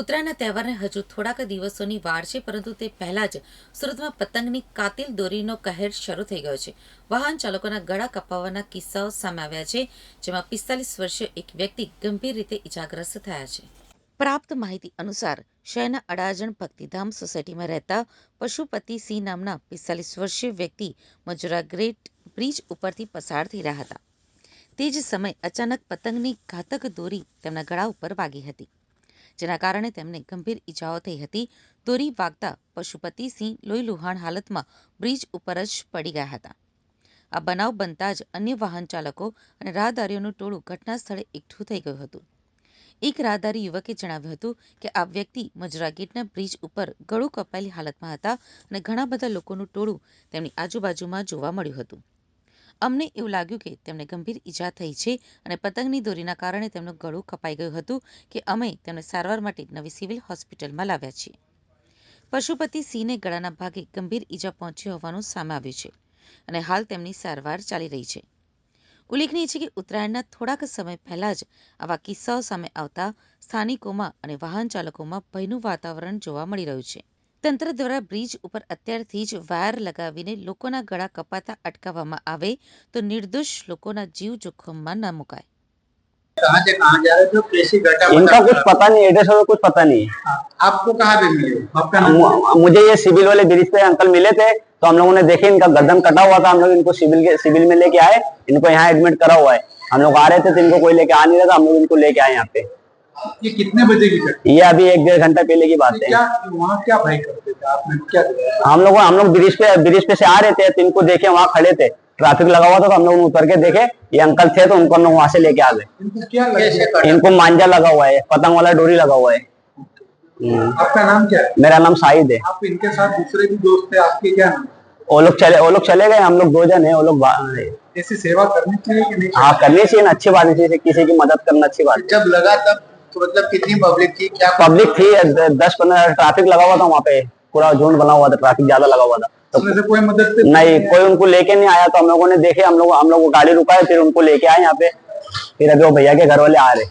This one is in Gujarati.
ઉત્તરાયણના તહેવારને હજુ થોડાક દિવસોની વાર છે, પરંતુ તે પહેલાં જ સુરતમાં પતંગની કાતિલ દોરીનો કહેર શરૂ થઈ ગયો છે. વાહન ચાલકોના ગળા કપાવવાના કિસ્સાઓ સામે આવ્યા છે, જેમાં પિસ્તાલીસ વર્ષીય એક વ્યક્તિ ગંભીર રીતે ઇજાગ્રસ્ત થયા છે. પ્રાપ્ત માહિતી અનુસાર, શહેરના અડાજણ ભક્તિધામ સોસાયટીમાં રહેતા પશુપતિ સિંહ નામના પિસ્તાલીસ વર્ષીય વ્યક્તિ મજુરા ગ્રેટ બ્રિજ ઉપરથી પસાર થઈ રહ્યા હતા. તે જ સમયે અચાનક પતંગની ઘાતક દોરી તેમના ગળા ઉપર વાગી હતી. જેના કારણે તેમને ગંભીર ઈજાઓ થઈ હતી. દોરી વાગતા પશુપતિ સિંહ લોહીલુહાણ હાલતમાં બ્રિજ ઉપર જ પડી ગયા હતા. આ બનાવ બનતા જ અન્ય વાહન ચાલકો અને રાહદારીઓનું ટોળું ઘટના સ્થળે એકઠું થઈ ગયું હતું. એક રાહદારી યુવકે જણાવ્યું હતું કે આ વ્યક્તિ મજરા ગેટના બ્રિજ ઉપર ગળું કપાયેલી હાલતમાં હતા અને ઘણા બધા લોકોનું ટોળું તેમની આજુબાજુમાં જોવા મળ્યું હતું. અમને એવું લાગ્યું કે તેમને ગંભીર ઈજા થઈ છે અને પતંગની દોરીના કારણે તેમનું ગળું કપાઈ ગયું હતું કે અમે તેમને સારવાર માટે નવી સિવિલ હોસ્પિટલમાં લાવ્યા છીએ. પશુપતિ સિંહને ગળાના ભાગે ગંભીર ઈજા પહોંચી હોવાનું સામે આવ્યું છે અને હાલ તેમની સારવાર ચાલી રહી છે. ઉલ્લેખનીય છે કે ઉત્તરાયણના થોડાક સમય પહેલાં જ આવા કિસ્સાઓ સામે આવતા સ્થાનિકોમાં અને વાહન ચાલકોમાં ભયનું વાતાવરણ જોવા મળી રહ્યું છે. તંત્ર દ્વારા બ્રિજ ઉપર અત્યારથી જ વાયર લગાવીને લોકોના ગળા કપાતા અટકાવવામાં આવે તો નિર્દોષ લોકોના જીવ જોખમમાં ન મુકાય कहाँ से कहाँ जा रहे थे और कैसी घटना इनका बता- कुछ पता नहीं एड्रेस वगैरह कुछ पता नहीं है हाँ, आपको कहाँ पे मिले आपका नाम मु- मुझे ये सिविल वाले ब्रिज पे अंकल मिले थे तो हम लोगों ने देखे इनका गर्दन कटा हुआ था हम लोग इनको सिविल के सिविल में लेके आए इनको यहाँ एडमिट करा हुआ है हम लोग आ रहे थे तो इनको कोई लेके आ नहीं रहा था हम लोग इनको लेके आए यहाँ पे ये कितने बजे की घटना? ये अभी एक डेढ़ घंटा पहले की बात है। क्या वहाँ क्या भाई करते थे आपने क्या हम लोग हम लोग ब्रिज पे ब्रिज पे से आ रहे थे तो इनको देखे वहाँ खड़े थे। ट्रैफ़िक लगा हुआ था तो हम लोग उतर के देखे ये अंकल थे तो उनको हम लोग वहाँ से लेके आ गए। इनको क्या लगा? मांझा लगा हुआ है पतंग वाला डोरी लगा हुआ है। हम्म, आपका नाम क्या है? मेरा नाम साहिद है। आप इनके साथ दूसरे भी दोस्त थे आपके क्या नाम? वो लोग चले वो लोग चले गए हम लोग दो जन है वो लोग ऐसी सेवा करनी चाहिए कि नहीं? हाँ करनी चाहिए ना अच्छी बात है किसी किसी की मदद करना अच्छी बात जब लगा तब तो मतलब कितनी पब्लिक थी? क्या पब्लिक थी दस पंद्रह ट्रैफ़िक लगा हुआ था वहाँ पे। पूरा झुंड बना हुआ था ट्रैफ़िक ज़्यादा लगा हुआ था। तो से कोई मदद नहीं कोई उनको लेके नहीं आया तो हम लोगों ने देखे हम लोग हम लोग गाड़ी रुकाए फिर उनको लेके आए यहाँ पे। फिर अभी वो भैया के घर वाले आ रहे।